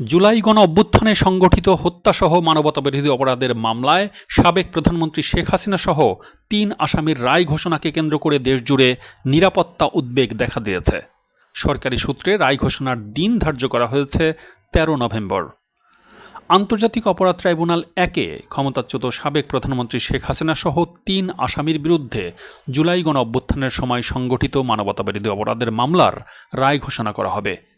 জুলাই গণ অভ্যুত্থানে সংগঠিত হত্যাসহ মানবতাবিরোধী অপরাধের মামলায় সাবেক প্রধানমন্ত্রী শেখ হাসিনা সহ তিন আসামির রায় ঘোষণাকে কেন্দ্র করে দেশজুড়ে নিরাপত্তা উদ্বেগ দেখা দিয়েছে। সরকারি সূত্রে রায় ঘোষণার দিন ধার্য করা হয়েছে তেরো নভেম্বর। আন্তর্জাতিক অপরাধ ট্রাইব্যুনাল একে ক্ষমতাচ্যুত সাবেক প্রধানমন্ত্রী শেখ হাসিনা সহ তিন আসামির বিরুদ্ধে জুলাই গণ অভ্যুত্থানের সময় সংগঠিত মানবতাবিরোধী অপরাধের মামলার রায় ঘোষণা করা হবে।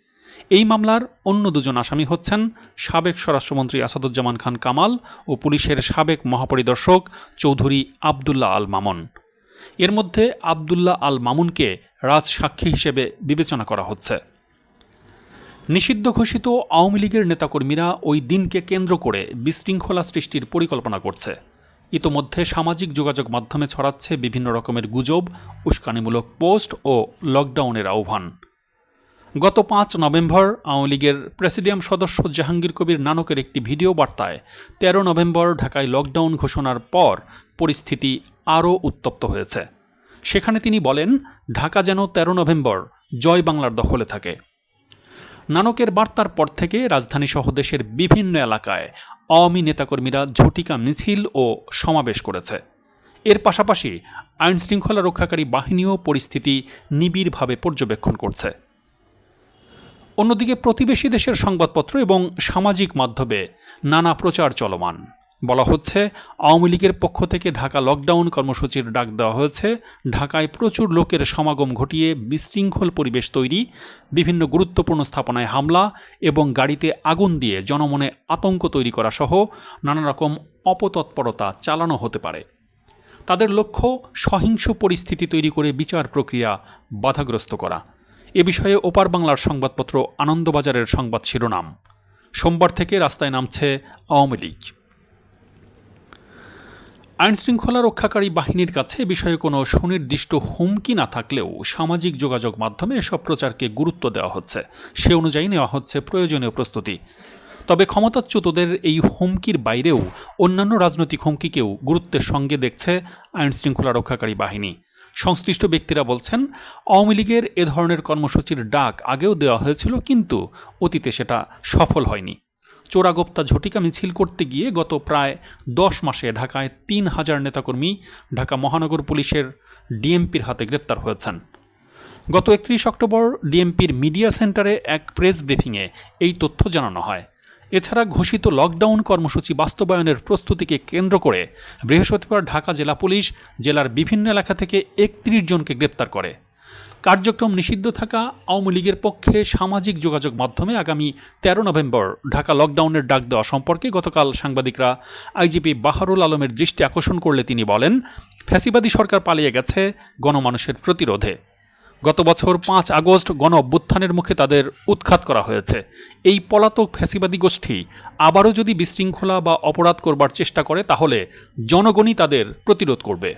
এই মামলার অন্য দুজন আসামি হচ্ছেন সাবেক স্বরাষ্ট্রমন্ত্রী আসাদুজ্জামান খান কামাল ও পুলিশের সাবেক মহাপরিদর্শক চৌধুরী আবদুল্লাহ আল মামুন। এর মধ্যে আবদুল্লাহ আল মামুনকে রাজসাক্ষী হিসেবে বিবেচনা করা হচ্ছে। নিষিদ্ধ ঘোষিত আওয়ামী লীগের নেতাকর্মীরা ওই দিনকে কেন্দ্র করে বিশৃঙ্খলা সৃষ্টির পরিকল্পনা করছে। ইতোমধ্যে সামাজিক যোগাযোগ মাধ্যমে ছড়াচ্ছে বিভিন্ন রকমের গুজব, উস্কানিমূলক পোস্ট ও লকডাউনের আহ্বান। গত পাঁচ নভেম্বর আওয়ামী লীগের প্রেসিডিয়াম সদস্য জাহাঙ্গীর কবির নানকের একটি ভিডিও বার্তায় তেরো নভেম্বর ঢাকায় লকডাউন ঘোষণার পর পরিস্থিতি আরও উত্তপ্ত হয়েছে। সেখানে তিনি বলেন, ঢাকা যেন তেরো নভেম্বর জয় বাংলার দখলে থাকে। নানকের বার্তার পর থেকে রাজধানী সহ দেশের বিভিন্ন এলাকায় আওয়ামী নেতাকর্মীরা ঝটিকা মিছিল ও সমাবেশ করেছে। এর পাশাপাশি আইনশৃঙ্খলা রক্ষাকারী বাহিনীও পরিস্থিতি নিবিড়ভাবে পর্যবেক্ষণ করছে। অন্যদিকে প্রতিবেশী দেশের সংবাদপত্র এবং সামাজিক মাধ্যমে নানা প্রচার চলমান। বলা হচ্ছে, আওয়ামী লীগের পক্ষ থেকে ঢাকা লকডাউন কর্মসূচির ডাক দেওয়া হয়েছে। ঢাকায় প্রচুর লোকের সমাগম ঘটিয়ে বিশৃঙ্খল পরিবেশ তৈরি, বিভিন্ন গুরুত্বপূর্ণ স্থাপনায় হামলা এবং গাড়িতে আগুন দিয়ে জনমনে আতঙ্ক তৈরি করা সহ নানা রকম অপতৎপরতা চালানো হতে পারে। তাদের লক্ষ্য সহিংস পরিস্থিতি তৈরি করে বিচার প্রক্রিয়া বাধাগ্রস্ত করা। এ বিষয়ে ওপার বাংলার সংবাদপত্র আনন্দবাজারের সংবাদ শিরোনাম। সোমবার থেকে রাস্তায় নামছে আওয়ামী লীগ। আইনশৃঙ্খলা রক্ষাকারী বাহিনীর কাছে বিষয়ে কোনো সুনির্দিষ্ট হুমকি না থাকলেও সামাজিক যোগাযোগ মাধ্যমে এসব প্রচারকে গুরুত্ব দেওয়া হচ্ছে। সে অনুযায়ী নেওয়া হচ্ছে প্রয়োজনীয় প্রস্তুতি। তবে ক্ষমতাচ্যুতদের এই হুমকির বাইরেও অন্যান্য রাজনৈতিক হুমকিকেও গুরুত্বের সঙ্গে দেখছে আইনশৃঙ্খলা রক্ষাকারী বাহিনী। সংশ্লিষ্ট ব্যক্তিরা বলছেন, আওয়ামী লীগের এ ধরনের কর্মসূচির ডাক আগেও দেওয়া হয়েছিল, কিন্তু অতীতে সেটা সফল হয়নি। চোরাগোপ্তা ঝটিকা মিছিল করতে গিয়ে গত প্রায় দশ মাসে ঢাকায় তিন হাজার নেতাকর্মী ঢাকা মহানগর পুলিশের ডিএমপির হাতে গ্রেপ্তার হয়েছেন। গত একত্রিশ অক্টোবর ডিএমপির মিডিয়া সেন্টারে এক প্রেস ব্রিফিংয়ে এই তথ্য জানানো হয়। এছাড়া ঘোষিত লকডাউন কর্মসূচি বাস্তবায়নের প্রস্তুতিকে কেন্দ্র করে বৃহস্পতিবার ঢাকা জেলা পুলিশ জেলার বিভিন্ন এলাকা থেকে একত্রিশ জনকে গ্রেপ্তার করে। কার্যক্রম নিষিদ্ধ থাকা আওয়ামী লীগের পক্ষে সামাজিক যোগাযোগ মাধ্যমে আগামী তেরো নভেম্বর ঢাকা লকডাউনের ডাক দেওয়া সম্পর্কে গতকাল সাংবাদিকরা আইজিপি বাহারুল আলমের দৃষ্টি আকর্ষণ করলে তিনি বলেন, ফ্যাসিবাদী সরকার পালিয়ে গেছে গণমানুষের প্রতিরোধে। গত বছর পাঁচ আগস্ট গণ অভ্যুত্থানের মুখে তাদের উৎখাত করা হয়েছে। এই পলাতক ফ্যাসিবাদী গোষ্ঠী আবারও যদি বিশৃঙ্খলা বা অপরাধ করবার চেষ্টা করে, তাহলে জনগণই তাদের প্রতিরোধ করবে।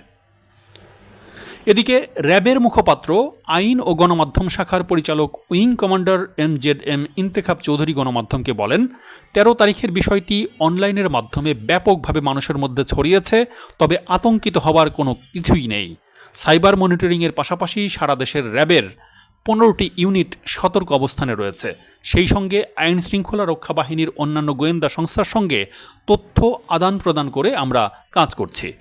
এদিকে র্যাবের মুখপাত্র, আইন ও গণমাধ্যম শাখার পরিচালক wing commander M Z M Intekhab Chowdhury গণমাধ্যমকে বলেন, তেরো তারিখের বিষয়টি অনলাইনের মাধ্যমে ব্যাপকভাবে মানুষের মধ্যে ছড়িয়েছে, তবে আতঙ্কিত হবার কোনো কিছুই নেই। সাইবার মনিটরিংয়ের পাশাপাশি সারা দেশের র্যাবের পনেরোটি ইউনিট সতর্ক অবস্থানে রয়েছে। সেই সঙ্গে আইন শৃঙ্খলা রক্ষা বাহিনীর অন্যান্য গোয়েন্দা সংস্থার সঙ্গে তথ্য আদান প্রদান করে আমরা কাজ করছি।